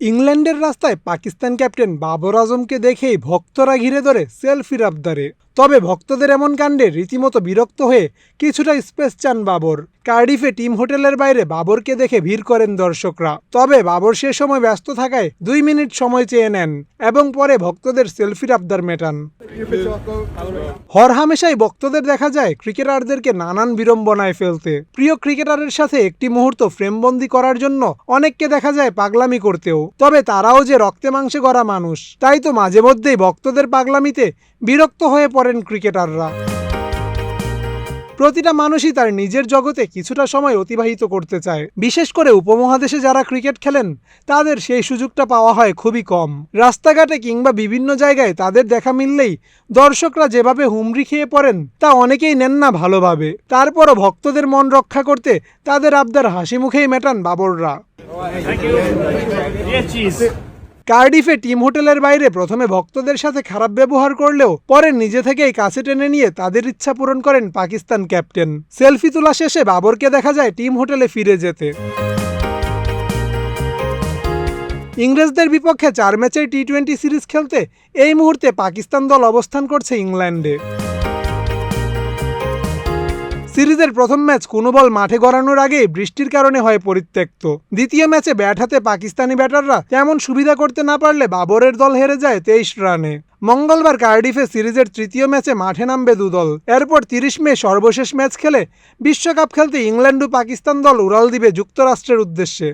ইংল্যান্ডের রাস্তায় পাকিস্তান ক্যাপ্টেন বাবর আজমকে দেখেই ভক্তরা ঘিরে ধরে সেলফির আবদারে তবে ভক্তদের এমন কাণ্ডে রীতিমতো বিরক্ত হয়ে কিছুটা স্পেস চান বাবর। কার্ডিফে টিম হোটেলের বাইরে বাবরকে দেখে ভিড় করেন দর্শকরা। তবে বাবর সে সময় ব্যস্ত থাকায় দুই মিনিট সময় চেয়ে নেন এবং পরে ভক্তদের সেলফির আবদার মেটান। হরহামেশাই ভক্তদের দেখা যায় ক্রিকেটারদেরকে নানান বিড়ম্বনায় ফেলতে। প্রিয় ক্রিকেটারের সাথে একটি মুহূর্ত ফ্রেমবন্দি করার জন্য অনেককে দেখা যায় পাগলামি করতেও। তবে তারাও যে রক্তে মাংসে গড়া মানুষ, তাই তো মাঝে মধ্যেই ভক্তদের পাগলামিতে বিরক্ত হয়ে পড়েন ক্রিকেটাররা। প্রতিটা মানুষই তার নিজের জগতে কিছুটা সময় অতিবাহিত করতে চায়। বিশেষ করে উপমহাদেশে যারা ক্রিকেট খেলেন, তাদের সেই সুযোগটা পাওয়া হয় খুবই কম। রাস্তাঘাটে কিংবা বিভিন্ন জায়গায় তাদের দেখা মিললেই দর্শকরা যেভাবে হুমড়ি খেয়ে পড়েন, তা অনেকেই নেন না ভালোভাবে। তারপরও ভক্তদের মন রক্ষা করতে তাদের আবদার হাসি মুখেই মেটান বাবররা। কার্ডিফে টিম হোটেলের বাইরে প্রথমে ভক্তদের সাথে খারাপ ব্যবহার করলেও পরে নিজে থেকেই কাছে টেনে নিয়ে তাদের ইচ্ছা পূরণ করেন পাকিস্তান ক্যাপ্টেন। সেলফি তোলা শেষে বাবরকে দেখা যায় টিম হোটেলে ফিরে যেতে। ইংরেজদের বিপক্ষে চার ম্যাচের টি টোয়েন্টি সিরিজ খেলতে এই মুহূর্তে পাকিস্তান দল অবস্থান করছে ইংল্যান্ডে। সিরিজের প্রথম ম্যাচ কোনো বল মাঠে গড়ানোর আগে বৃষ্টির কারণে হয় পরিত্যক্ত। দ্বিতীয় ম্যাচে ব্যাট হাতে পাকিস্তানি ব্যাটাররা তেমন সুবিধা করতে না পারলে বাবরের দল হেরে যায় তেইশ রানে। মঙ্গলবার কার্ডিফে সিরিজের তৃতীয় ম্যাচে মাঠে নামবে দুদল। এরপর তিরিশ মে সর্বশেষ ম্যাচ খেলে বিশ্বকাপ খেলতে ইংল্যান্ড ও পাকিস্তান দল উড়াল দিবে যুক্তরাষ্ট্রের উদ্দেশ্যে।